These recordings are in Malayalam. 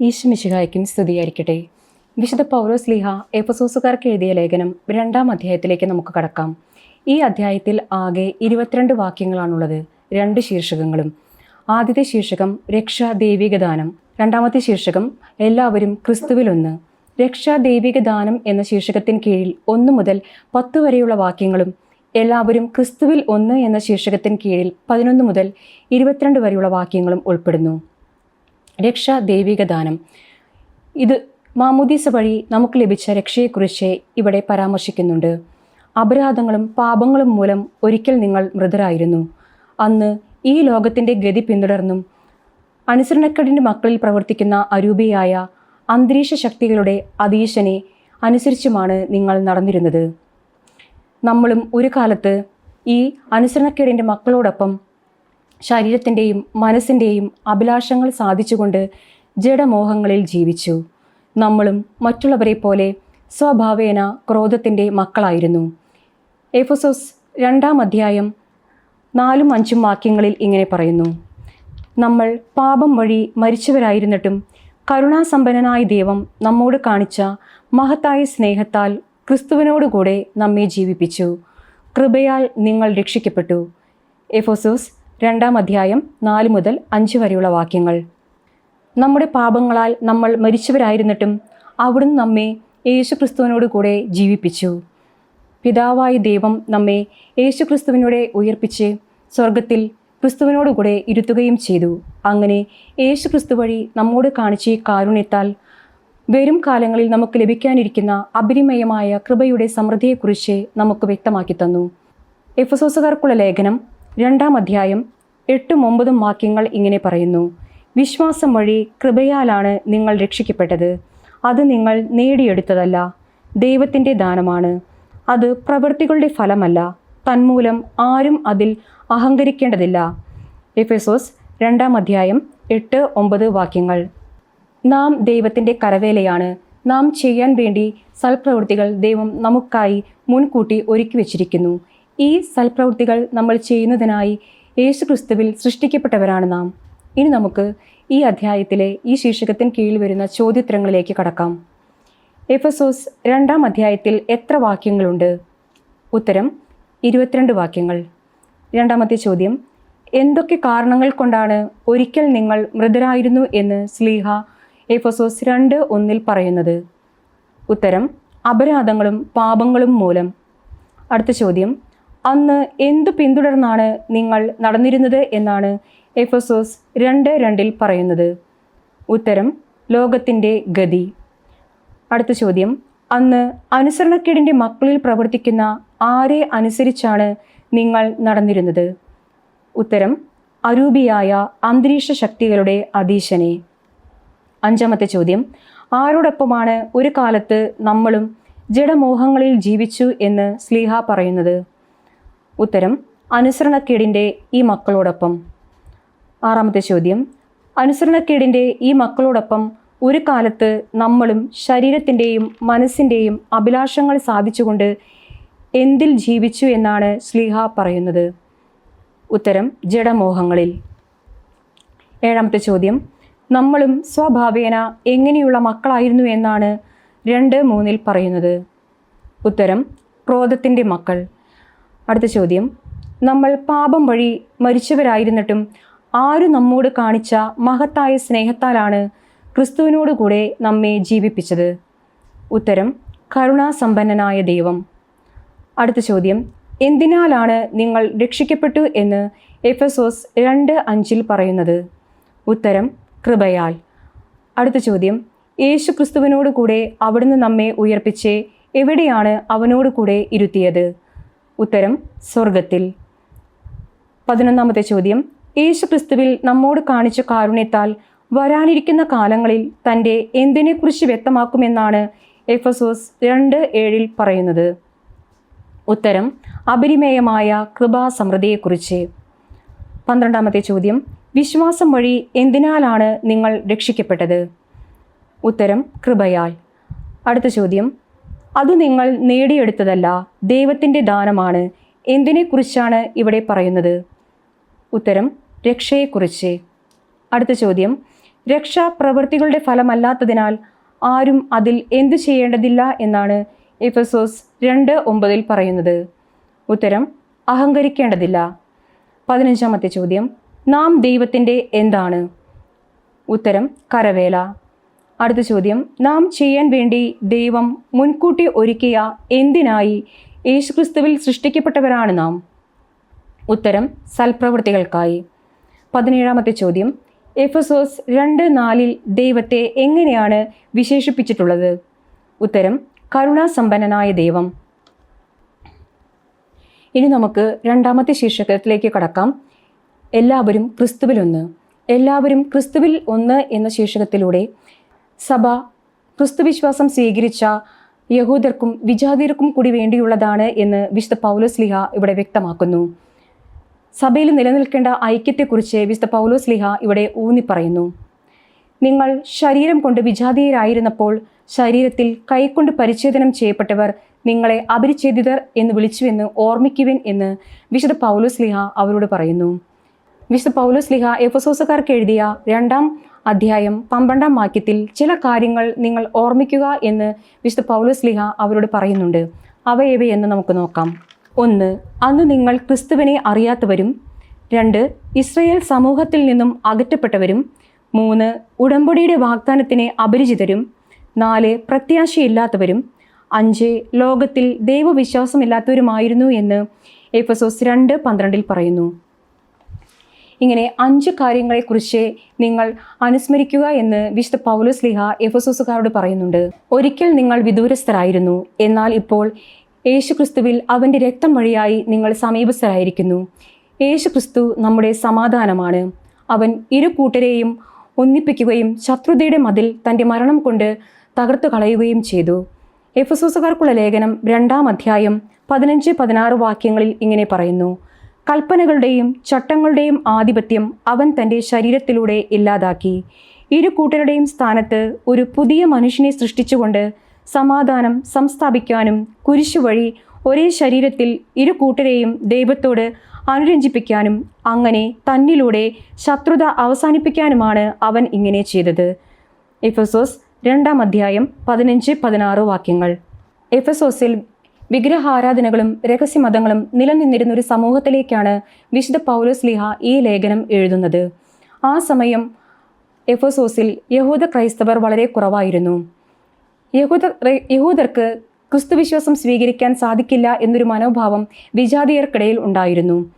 ഈശ്വമിശിഹായ്ക്കും സ്തുതിയായിരിക്കട്ടെ. വിശുദ്ധ പൗലോസ് ലീഹ എഫസോസുകാർക്ക് എഴുതിയ ലേഖനം രണ്ടാം അധ്യായത്തിലേക്ക് നമുക്ക് കടക്കാം. ഈ അധ്യായത്തിൽ ആകെ ഇരുപത്തിരണ്ട് വാക്യങ്ങളാണുള്ളത്. രണ്ട് ശീർഷകങ്ങളും. ആദ്യത്തെ ശീർഷകം രക്ഷാ ദൈവിക ദാനം രണ്ടാമത്തെ ശീർഷകം എല്ലാവരും ക്രിസ്തുവിലൊന്ന്. രക്ഷാ ദൈവിക ദാനം എന്ന ശീർഷകത്തിന് കീഴിൽ ഒന്ന് മുതൽ പത്ത് വരെയുള്ള വാക്യങ്ങളും എല്ലാവരും ക്രിസ്തുവിൽ ഒന്ന് എന്ന ശീർഷകത്തിന് കീഴിൽ പതിനൊന്ന് മുതൽ ഇരുപത്തിരണ്ട് വരെയുള്ള വാക്യങ്ങളും ഉൾപ്പെടുന്നു. രക്ഷ ദൈവിക ദാനം ഇത് മാമുദീസ വഴി നമുക്ക് ലഭിച്ച രക്ഷയെക്കുറിച്ച് ഇവിടെ പരാമർശിക്കുന്നുണ്ട്. അപരാധങ്ങളും പാപങ്ങളും മൂലം ഒരിക്കൽ നിങ്ങൾ മൃതരായിരുന്നു. അന്ന് ഈ ലോകത്തിന്റെ ഗതി പിന്തുടർന്നും അനുസരണക്കടിന്റെ മക്കളിൽ പ്രവർത്തിക്കുന്ന അരൂപിയായ അന്തരീക്ഷ ശക്തികളുടെ അതീശനെ അനുസരിച്ചുമാണ് നിങ്ങൾ നടന്നിരുന്നത്. നമ്മളും ഒരു കാലത്ത് ഈ അനുസരണക്കേടിന്റെ മക്കളോടൊപ്പം ശരീരത്തിന്റെയും മനസ്സിന്റെയും അഭിലാഷങ്ങൾ സാധിച്ചുകൊണ്ട് ജഡമോഹങ്ങളിൽ ജീവിച്ചു. നമ്മളും മറ്റുള്ളവരെ പോലെ സ്വഭാവേന ക്രോധത്തിന്റെ മക്കളായിരുന്നു. എഫസോസ് രണ്ടാം അധ്യായം നാലും അഞ്ചും വാക്യങ്ങളിൽ ഇങ്ങനെ പറയുന്നു. നമ്മൾ പാപം വഴി മരിച്ചവരായിരുന്നിട്ടും കരുണാസമ്പന്നനായ ദൈവം നമ്മോട് കാണിച്ച മഹത്തായ സ്നേഹത്താൽ ക്രിസ്തുവിനോടുകൂടെ നമ്മെ ജീവിപ്പിച്ചു. കൃപയാൽ നിങ്ങൾ രക്ഷിക്കപ്പെട്ടു. എഫോസോസ് രണ്ടാം അധ്യായം നാല് മുതൽ അഞ്ച് വരെയുള്ള വാക്യങ്ങൾ. നമ്മുടെ പാപങ്ങളാൽ നമ്മൾ മരിച്ചവരായിരുന്നിട്ടും അവിടുന്ന് നമ്മെ യേശു ക്രിസ്തുവിനോട് കൂടെ ജീവിപ്പിച്ചു. പിതാവായ ദൈവം നമ്മെ യേശു ക്രിസ്തുവിനോടെ ഉയർപ്പിച്ച് സ്വർഗത്തിൽ ക്രിസ്തുവിനോടുകൂടെ ഇരുത്തുകയും ചെയ്തു. അങ്ങനെ യേശു ക്രിസ്തു വഴി നമ്മോട് കാണിച്ച കാരുണ്യത്താൽ വരും കാലങ്ങളിൽ നമുക്ക് ലഭിക്കാനിരിക്കുന്ന അപരിമയമായ കൃപയുടെ സമൃദ്ധിയെക്കുറിച്ച് നമുക്ക് വ്യക്തമാക്കി തന്നു. എഫസോസുകാർക്കുള്ള ലേഖനം രണ്ടാം അധ്യായം എട്ടും ഒമ്പതും വാക്യങ്ങൾ ഇങ്ങനെ പറയുന്നു. വിശ്വാസം വഴി കൃപയാലാണ് നിങ്ങൾ രക്ഷിക്കപ്പെട്ടത്. അത് നിങ്ങൾ നേടിയെടുത്തതല്ല. ദൈവത്തിന്റെ ദാനമാണ്. അത് പ്രവൃത്തികളുടെ ഫലമല്ല. തന്മൂലം ആരും അതിൽ അഹങ്കരിക്കേണ്ടതില്ല. എഫെസോസ് രണ്ടാം അധ്യായം എട്ട് ഒമ്പത് വാക്യങ്ങൾ. നാം ദൈവത്തിന്റെ കരവേലയാണ്. നാം ചെയ്യാൻ വേണ്ടി സൽപ്രവൃത്തികൾ ദൈവം നമുക്കായി മുൻകൂട്ടി ഒരുക്കി വച്ചിരിക്കുന്നു. ഈ സൽപ്രവൃത്തികൾ നമ്മൾ ചെയ്യുന്നതിനായി യേശു ക്രിസ്തുവിൽ സൃഷ്ടിക്കപ്പെട്ടവരാണ് നാം. ഇനി നമുക്ക് ഈ അധ്യായത്തിലെ ഈ ശീർഷകത്തിന് കീഴിൽ വരുന്ന ചോദ്യോത്തരങ്ങളിലേക്ക് കടക്കാം. എഫസോസ് രണ്ടാം അധ്യായത്തിൽ എത്ര വാക്യങ്ങളുണ്ട്? ഉത്തരം ഇരുപത്തിരണ്ട് വാക്യങ്ങൾ. രണ്ടാമത്തെ ചോദ്യം എന്തൊക്കെ കാരണങ്ങൾ കൊണ്ടാണ് ഒരിക്കൽ നിങ്ങൾ മൃതരായിരുന്നു എന്ന് സ്ലീഹ എഫസോസ് രണ്ട് ഒന്നിൽ പറയുന്നത്? ഉത്തരം അപരാധങ്ങളും പാപങ്ങളും മൂലം. അടുത്ത ചോദ്യം അന്ന് എന്തു പിന്തുടർന്നാണ് നിങ്ങൾ നടന്നിരുന്നത് എന്നാണ് എഫസോസ് രണ്ട് രണ്ടിൽ പറയുന്നത്. ഉത്തരം ലോകത്തിന്റെ ഗതി. അടുത്ത ചോദ്യം അന്ന് അനുസരണക്കേടിന്റെ മക്കളിൽ പ്രവർത്തിക്കുന്ന ആരെ അനുസരിച്ചാണ് നിങ്ങൾ നടന്നിരുന്നത്? ഉത്തരം അരൂപിയായ അന്തരീക്ഷ ശക്തികളുടെ അധീശനെ. അഞ്ചാമത്തെ ചോദ്യം ആരോടൊപ്പമാണ് ഒരു കാലത്ത് നമ്മളും ജഡമോഹങ്ങളിൽ ജീവിച്ചു എന്ന് സ്ലീഹ പറയുന്നത്? ഉത്തരം അനുസരണക്കേടിന്റെ ഈ മക്കളോടൊപ്പം. ആറാമത്തെ ചോദ്യം. അനുസരണക്കേടിന്റെ ഈ മക്കളോടൊപ്പം ഒരു കാലത്ത് നമ്മളും ശരീരത്തിന്റെയും മനസ്സിന്റെയും അഭിലാഷങ്ങൾ സാധിച്ചുകൊണ്ട് എന്തിൽ ജീവിച്ചു എന്നാണ് സ്ലീഹ പറയുന്നത്. ഉത്തരം ജഡമോഹങ്ങളിൽ. ഏഴാമത്തെ ചോദ്യം. നമ്മളും സ്വഭാവേന എങ്ങനെയുള്ള മക്കളായിരുന്നു എന്നാണ് രണ്ട് മൂന്നിൽ പറയുന്നത്. ഉത്തരം ക്രോധത്തിന്റെ മക്കൾ. അടുത്ത ചോദ്യം. നമ്മൾ പാപം വഴി മരിച്ചവരായിരുന്നിട്ടും ആര് നമ്മോട് കാണിച്ച മഹത്തായ സ്നേഹത്താലാണ് ക്രിസ്തുവിനോട് കൂടെ നമ്മെ ജീവിപ്പിച്ചത്? ഉത്തരം കരുണാസമ്പന്നനായ ദൈവം. അടുത്ത ചോദ്യം. എന്തിനാലാണ് നിങ്ങൾ രക്ഷിക്കപ്പെട്ടു എന്ന് എഫസോസ് രണ്ട് അഞ്ചിൽ പറയുന്നത്? ഉത്തരം കൃപയാൽ. അടുത്ത ചോദ്യം. യേശു ക്രിസ്തുവിനോട് കൂടെ അവിടുന്ന് നമ്മെ ഉയർപ്പിച്ച് എവിടെയാണ് അവനോട് കൂടെ ഇരുത്തിയത്? ഉത്തരം സ്വർഗത്തിൽ. പതിനൊന്നാമത്തെ ചോദ്യം. യേശു ക്രിസ്തുവിൽ നമ്മോട് കാണിച്ച കാരുണ്യത്താൽ വരാനിരിക്കുന്ന കാലങ്ങളിൽ തന്റെ എന്തിനെക്കുറിച്ച് വ്യക്തമാക്കുമെന്നാണ് എഫസോസ് രണ്ട് ഏഴിൽ പറയുന്നത്. ഉത്തരം അപരിമേയമായ കൃപാസമൃദ്ധിയെക്കുറിച്ച്. പന്ത്രണ്ടാമത്തെ ചോദ്യം. വിശ്വാസം വഴി എന്തിനാലാണ് നിങ്ങൾ രക്ഷിക്കപ്പെട്ടത്? ഉത്തരം കൃപയാൽ. അടുത്ത ചോദ്യം. അത് നിങ്ങൾ നേടിയെടുത്തതല്ല ദൈവത്തിന്റെ ദാനമാണ്. എന്തിനെക്കുറിച്ചാണ് ഇവിടെ പറയുന്നത്? ഉത്തരം രക്ഷയെക്കുറിച്ച്. അടുത്ത ചോദ്യം രക്ഷാപ്രവൃത്തികളുടെ ഫലമല്ലാത്തതിനാൽ ആരും അതിൽ എന്തു ചെയ്യേണ്ടതില്ല എന്നാണ് എഫസോസ് രണ്ട് ഒമ്പതിൽ പറയുന്നത്. ഉത്തരം അഹങ്കരിക്കേണ്ടതില്ല. പതിനഞ്ചാമത്തെ ചോദ്യം നാം ദൈവത്തിന്റെ എന്താണ്? ഉത്തരം കരവേല. അടുത്ത ചോദ്യം. നാം ചെയ്യാൻ വേണ്ടി ദൈവം മുൻകൂട്ടി ഒരുക്കിയ എന്തിനായി യേശുക്രിസ്തുവിൽ സൃഷ്ടിക്കപ്പെട്ടവരാണ് നാം? ഉത്തരം സൽപ്രവൃത്തികൾക്കായി. പതിനേഴാമത്തെ ചോദ്യം. എഫസോസ് രണ്ട് നാലിൽ ദൈവത്തെ എങ്ങനെയാണ് വിശേഷിപ്പിച്ചിട്ടുള്ളത്? ഉത്തരം കരുണാസമ്പന്നനായ ദൈവം. ഇനി നമുക്ക് രണ്ടാമത്തെ ശീർഷകത്തിലേക്ക് കടക്കാം. എല്ലാവരും ക്രിസ്തുവിലൊന്ന്. എല്ലാവരും ക്രിസ്തുവിൽ ഒന്ന് എന്ന ശീർഷകത്തിലൂടെ സഭ ക്രിസ്തുവിശ്വാസം സ്വീകരിച്ച യഹൂദർക്കും വിജാതിയർക്കും കൂടി വേണ്ടിയുള്ളതാണ് എന്ന് വിശുദ്ധ പൗലോസ് ലിഹ ഇവിടെ വ്യക്തമാക്കുന്നു. സഭയിൽ നിലനിൽക്കേണ്ട ഐക്യത്തെക്കുറിച്ച് വിശുദ്ധ പൗലോസ് ലിഹ ഇവിടെ ഊന്നി പറയുന്നു നിങ്ങൾ ശരീരം കൊണ്ട് വിജാതീയരായിരുന്നപ്പോൾ ശരീരത്തിൽ കൈക്കൊണ്ട് പരിച്ഛേദനം ചെയ്യപ്പെട്ടവർ നിങ്ങളെ അപരിച്ഛേദിതർ എന്ന് വിളിച്ചുവെന്ന് ഓർമ്മിക്കുവിൻ എന്ന് വിശുദ്ധ പൗലോസ് ലിഹ അവരോട് പറയുന്നു. വിശുദ്ധ പൗലോസ് ലിഹ എഫസോസുകാർക്ക് എഴുതിയ രണ്ടാം അധ്യായം പന്ത്രണ്ടാം വാക്യത്തിൽ ചില കാര്യങ്ങൾ നിങ്ങൾ ഓർമ്മിക്കുക എന്ന് വിശുദ്ധ പൗലോസ്ലിഹ അവരോട് പറയുന്നുണ്ട്. അവയവയെന്ന് നമുക്ക് നോക്കാം. ഒന്ന് അന്ന് നിങ്ങൾ ക്രിസ്തുവിനെ അറിയാത്തവരും രണ്ട് ഇസ്രയേൽ സമൂഹത്തിൽ നിന്നും അകറ്റപ്പെട്ടവരും മൂന്ന് ഉടമ്പടിയുടെ വാഗ്ദാനത്തിന് അപരിചിതരും നാല് പ്രത്യാശയില്ലാത്തവരും അഞ്ച് ലോകത്തിൽ ദൈവവിശ്വാസമില്ലാത്തവരുമായിരുന്നു എന്ന് എഫസോസ് രണ്ട് പന്ത്രണ്ടിൽ പറയുന്നു. ഇങ്ങനെ അഞ്ച് കാര്യങ്ങളെക്കുറിച്ച് നിങ്ങൾ അനുസ്മരിക്കുക എന്ന് വിശുദ്ധ പൗലോസ് ലിഹ എഫസോസുകാരോട് പറയുന്നുണ്ട്. ഒരിക്കൽ നിങ്ങൾ വിദൂരസ്ഥരായിരുന്നു. എന്നാൽ ഇപ്പോൾ യേശുക്രിസ്തുവിൽ അവന്റെ രക്തം വഴിയായി നിങ്ങൾ സമീപസ്ഥരായിരിക്കുന്നു. യേശുക്രിസ്തു നമ്മുടെ സമാധാനമാണ്. അവൻ ഇരു കൂട്ടരെയും ഒന്നിപ്പിക്കുകയും ശത്രുതയുടെ മതിൽ തന്റെ മരണം കൊണ്ട് തകർത്തു കളയുകയും ചെയ്തു. എഫസോസുകാർക്കുള്ള ലേഖനം രണ്ടാം അധ്യായം പതിനഞ്ച് പതിനാറ് വാക്യങ്ങളിൽ ഇങ്ങനെ പറയുന്നു. കൽപ്പനകളുടെയും ചട്ടങ്ങളുടെയും ആധിപത്യം അവൻ തന്റെ ശരീരത്തിലൂടെ ഇല്ലാതാക്കി. ഇരു കൂട്ടരുടെയും സ്ഥാനത്ത് ഒരു പുതിയ മനുഷ്യനെ സൃഷ്ടിച്ചുകൊണ്ട് സമാധാനം സംസ്ഥാപിക്കാനും കുരിശു വഴി ഒരേ ശരീരത്തിൽ ഇരു കൂട്ടരെയും ദൈവത്തോട് അനുരഞ്ജിപ്പിക്കാനും അങ്ങനെ തന്നിലൂടെ ശത്രുത അവസാനിപ്പിക്കാനുമാണ് അവൻ ഇങ്ങനെ ചെയ്തത്. എഫസോസ് രണ്ടാം അധ്യായം പതിനഞ്ച് പതിനാറ് വാക്യങ്ങൾ. എഫസോസിൽ വിഗ്രഹാരാധനകളും രഹസ്യമതങ്ങളും നിലനിന്നിരുന്ന ഒരു സമൂഹത്തിലേക്കാണ് വിശുദ്ധ പൗലോസ് ലിഹ ഈ ലേഖനം എഴുതുന്നത്. ആ സമയം എഫോസോസിൽ യഹൂദ ക്രൈസ്തവർ വളരെ കുറവായിരുന്നു. യഹൂദ യഹൂദർക്ക് ക്രിസ്തുവിശ്വാസം സ്വീകരിക്കാൻ സാധിക്കില്ല എന്നൊരു മനോഭാവം വിജാതിയർക്കിടയിൽ ഉണ്ടായിരുന്നു.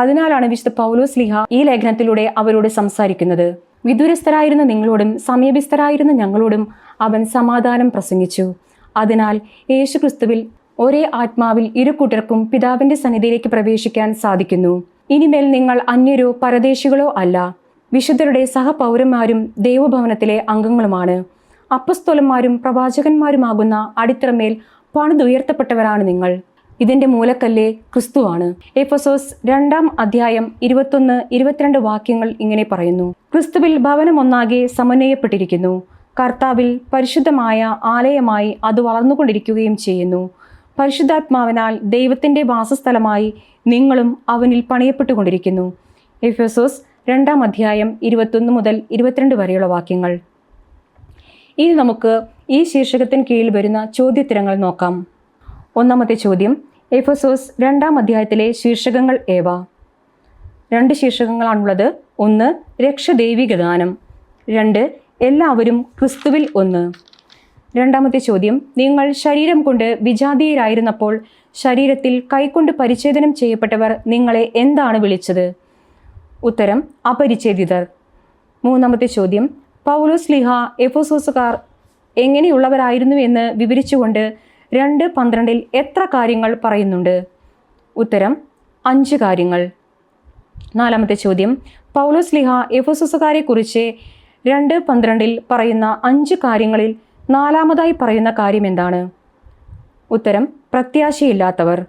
അതിനാലാണ് വിശുദ്ധ പൗലോസ് ലിഹ ഈ ലേഖനത്തിലൂടെ അവരോട് സംസാരിക്കുന്നത്. വിദൂരസ്ഥരായിരുന്ന നിങ്ങളോടും സമീപസ്ഥരായിരുന്ന ഞങ്ങളോടും അവൻ സമാധാനം പ്രസംഗിച്ചു. അതിനാൽ യേശുക്രിസ്തുവിൽ ഒരേ ആത്മാവിൽ ഇരു കൂട്ടർക്കും പിതാവിന്റെ സന്നിധിയിലേക്ക് പ്രവേശിക്കാൻ സാധിക്കുന്നു. ഇനിമേൽ നിങ്ങൾ അന്യരോ പരദേശികളോ അല്ല. വിശുദ്ധരുടെ സഹപൗരന്മാരും ദൈവഭവനത്തിലെ അംഗങ്ങളുമാണ്. അപ്പസ്തോലന്മാരും പ്രവാചകന്മാരുമാകുന്ന അടിത്തറമേൽ പണിതുയർത്തപ്പെട്ടവരാണ് നിങ്ങൾ. ഇതിന്റെ മൂലക്കല്ലേ ക്രിസ്തുവാണ് എഫസോസ് രണ്ടാം അധ്യായം ഇരുപത്തൊന്ന് ഇരുപത്തിരണ്ട് വാക്യങ്ങൾ ഇങ്ങനെ പറയുന്നു. ക്രിസ്തുവിൽ ഭവനം ഒന്നാകെ സമന്വയപ്പെട്ടിരിക്കുന്നു. കർത്താവിൽ പരിശുദ്ധമായ ആലയമായി അത് വളർന്നുകൊണ്ടിരിക്കുകയും ചെയ്യുന്നു. പരിശുദ്ധാത്മാവിനാൽ ദൈവത്തിന്റെ വാസസ്ഥലമായി നിങ്ങളും അവനിൽ പണിയപ്പെട്ടുകൊണ്ടിരിക്കുന്നു. എഫോസോസ് രണ്ടാം അധ്യായം ഇരുപത്തൊന്ന് മുതൽ ഇരുപത്തിരണ്ട് വരെയുള്ള വാക്യങ്ങൾ. ഇനി നമുക്ക് ഈ ശീർഷകത്തിന് കീഴിൽ വരുന്ന ചോദ്യത്തിരങ്ങൾ നോക്കാം. ഒന്നാമത്തെ ചോദ്യം എഫസോസ് രണ്ടാം അധ്യായത്തിലെ ശീർഷകങ്ങൾ ഏവ? രണ്ട് ശീർഷകങ്ങളാണുള്ളത്. ഒന്ന് രക്ഷദൈവികദാനം രണ്ട് എല്ലാവരും ക്രിസ്തുവിൽ ഒന്ന്. രണ്ടാമത്തെ ചോദ്യം നിങ്ങൾ ശരീരം കൊണ്ട് വിജാതീയരായിരുന്നപ്പോൾ ശരീരത്തിൽ കൈകൊണ്ട് പരിച്ഛേദനം ചെയ്യപ്പെട്ടവർ നിങ്ങളെ എന്താണ് വിളിച്ചത്? ഉത്തരം അപരിച്ഛേദിതർ. മൂന്നാമത്തെ ചോദ്യം പൗലോസ് ലിഹ എഫോസോസുകാർ എങ്ങനെയുള്ളവരായിരുന്നു എന്ന് വിവരിച്ചുകൊണ്ട് രണ്ട് പന്ത്രണ്ടിൽ എത്ര കാര്യങ്ങൾ പറയുന്നുണ്ട്? ഉത്തരം അഞ്ച് കാര്യങ്ങൾ. നാലാമത്തെ ചോദ്യം പൗലോസ് ലിഹ എഫോസോസുകാരെക്കുറിച്ച് രണ്ട് പന്ത്രണ്ടിൽ പറയുന്ന അഞ്ച് കാര്യങ്ങളിൽ നാലാമതായി പറയുന്ന കാര്യം എന്താണ് ഉത്തരം പ്രത്യാശയില്ലാത്തവർ.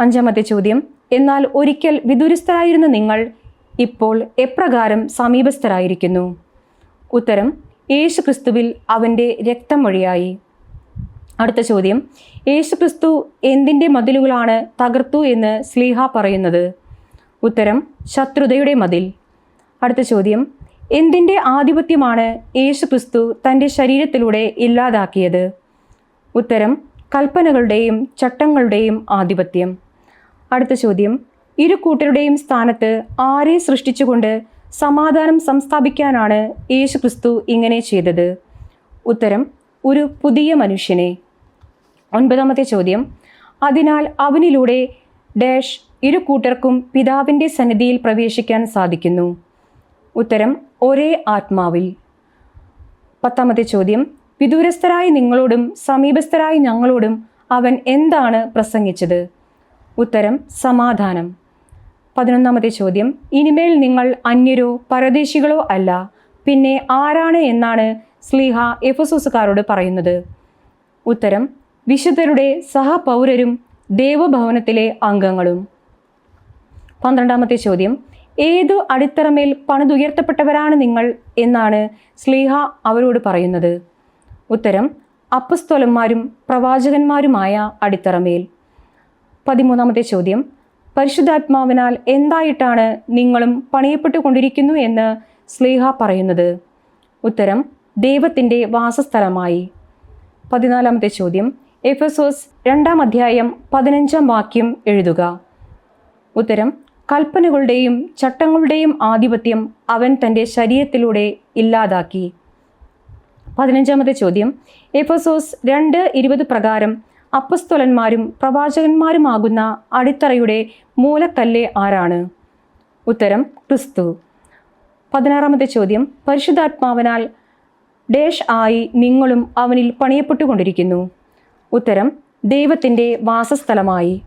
അഞ്ചാമത്തെ ചോദ്യം എന്നാൽ ഒരിക്കൽ വിദുരസ്ഥരായിരുന്ന നിങ്ങൾ ഇപ്പോൾ എപ്രകാരം സമീപസ്ഥരായിരിക്കുന്നു? ഉത്തരം യേശു ക്രിസ്തുവിൽ അവന്റെ രക്തം വഴിയായി അടുത്ത ചോദ്യം യേശു ക്രിസ്തു എന്തിന്റെ മതിലുകളാണ് തകർത്തു എന്ന് സ്ലീഹ പറയുന്നത്? ഉത്തരം ശത്രുതയുടെ മതിൽ. അടുത്ത ചോദ്യം എന്തിന്റെ ആധിപത്യമാണ് യേശു ക്രിസ്തു തന്റെ ശരീരത്തിലൂടെ ഇല്ലാതാക്കിയത്? ഉത്തരം കൽപ്പനകളുടെയും ചട്ടങ്ങളുടെയും ആധിപത്യം. അടുത്ത ചോദ്യം ഇരു കൂട്ടരുടെയും സ്ഥാനത്ത് ആരെ സൃഷ്ടിച്ചുകൊണ്ട് സമാധാനം സംസ്ഥാപിക്കാനാണ് യേശു ക്രിസ്തു ഇങ്ങനെ ചെയ്തത്? ഉത്തരം ഒരു പുതിയ മനുഷ്യനെ. ഒൻപതാമത്തെ ചോദ്യം അതിനാൽ അവനിലൂടെ ഡാഷ് ഇരു കൂട്ടർക്കും പിതാവിന്റെ സന്നിധിയിൽ പ്രവേശിക്കാൻ സാധിക്കുന്നു. ഉത്തരം ഒരേ ആത്മാവിൽ. പത്താമത്തെ ചോദ്യം വിദൂരസ്ഥരായി നിങ്ങളോടും സമീപസ്ഥരായി ഞങ്ങളോടും അവൻ എന്താണ് പ്രസംഗിച്ചത്? ഉത്തരം സമാധാനം. പതിനൊന്നാമത്തെ ചോദ്യം ഇനിമേൽ നിങ്ങൾ അന്യരോ പരദേശികളോ അല്ല പിന്നെ ആരാണ് എന്നാണ് സ്ലീഹ എഫസോസുകാരോട് പറയുന്നത്? ഉത്തരം വിശുദ്ധരുടെ സഹപൗരരും ദേവഭവനത്തിലെ അംഗങ്ങളും. പന്ത്രണ്ടാമത്തെ ചോദ്യം ഏതു അടിത്തറമേൽ പണിതുയർത്തപ്പെട്ടവരാണ് നിങ്ങൾ എന്നാണ് സ്ലീഹ അവരോട് പറയുന്നത്. ഉത്തരം അപ്പസ്തോലന്മാരും പ്രവാചകന്മാരുമായ അടിത്തറമേൽ. പതിമൂന്നാമത്തെ ചോദ്യം പരിശുദ്ധാത്മാവിനാൽ എന്തായിട്ടാണ് നിങ്ങളും പണിയപ്പെട്ടുകൊണ്ടിരിക്കുന്നു എന്ന് സ്ലീഹ പറയുന്നത്. ഉത്തരം ദൈവത്തിന്റെ വാസസ്ഥലമായി. പതിനാലാമത്തെ ചോദ്യം എഫസോസ് രണ്ടാം അധ്യായം പതിനഞ്ചാം വാക്യം എഴുതുക. ഉത്തരം കൽപ്പനകളുടെയും ചട്ടങ്ങളുടെയും ആധിപത്യം അവൻ തന്റെ ശരീരത്തിലൂടെ ഇല്ലാതാക്കി. പതിനഞ്ചാമത്തെ ചോദ്യം. എഫസോസ് രണ്ട് ഇരുപത് പ്രകാരം അപ്പസ്തോലന്മാരും പ്രവാചകന്മാരുമാകുന്ന അടിത്തറയുടെ മൂലക്കല്ല് ആരാണ്? ഉത്തരം ക്രിസ്തു. പതിനാറാമത്തെ ചോദ്യം. പരിശുദ്ധാത്മാവനാൽ ഡേഷ് ആയി നിങ്ങളും അവനിൽ പണിയപ്പെട്ടുകൊണ്ടിരിക്കുന്നു. ഉത്തരം ദൈവത്തിന്റെ വാസസ്ഥലമായി.